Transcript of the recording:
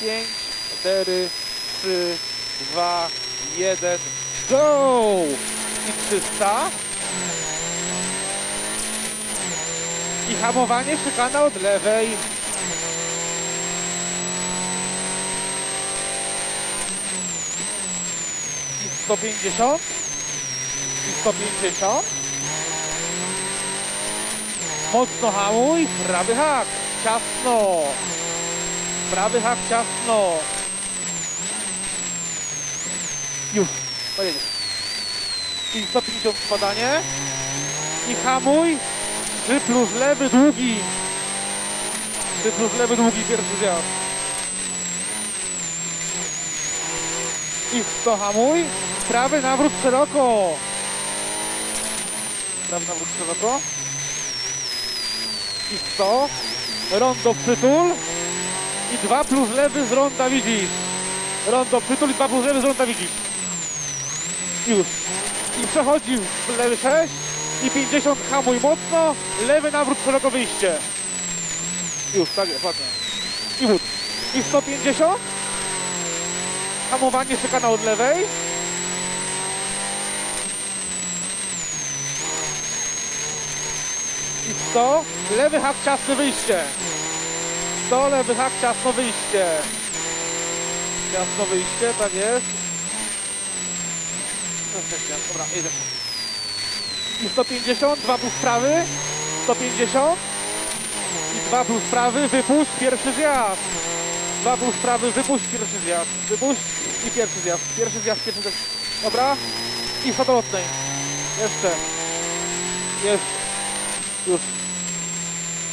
5, 4, 3, 2, 1, go! I 300. I hamowanie szykana od lewej. I 150. I 150. Mocno hamuj, prawy hak, ciasno. Prawy hak, ciasno. Już, pojedziesz. I 150 spadanie. I hamuj. 3 plus lewy długi. 3 plus lewy długi pierwszy zjazd. I 100 hamuj. Prawy nawrót szeroko. Prawy nawrót szeroko. I 100. Rondo przytul. I 2 plus lewy z ronda widzisz. Rondo przytul i 2 plus lewy z ronda widzisz. Już. I przechodził lewy 6 i 50 hamuj mocno, lewy nawrót szeroko wyjście. Już, tak jest, ładnie. I wód. I 150. Hamowanie szykana od lewej. I 100. Lewy hak ciasne wyjście. 100, lewy hak ciasno wyjście. Ciasno wyjście, tak jest. Dobra. I 150, 2 plus prawy, 150 i 2 plus prawy, wypuść, pierwszy zjazd. 2 plus prawy, wypuść, pierwszy zjazd. Wypuść i pierwszy zjazd. Pierwszy zjazd, pierwszy zjazd. Dobra. I fotolotnej. Jeszcze. Jest. Już.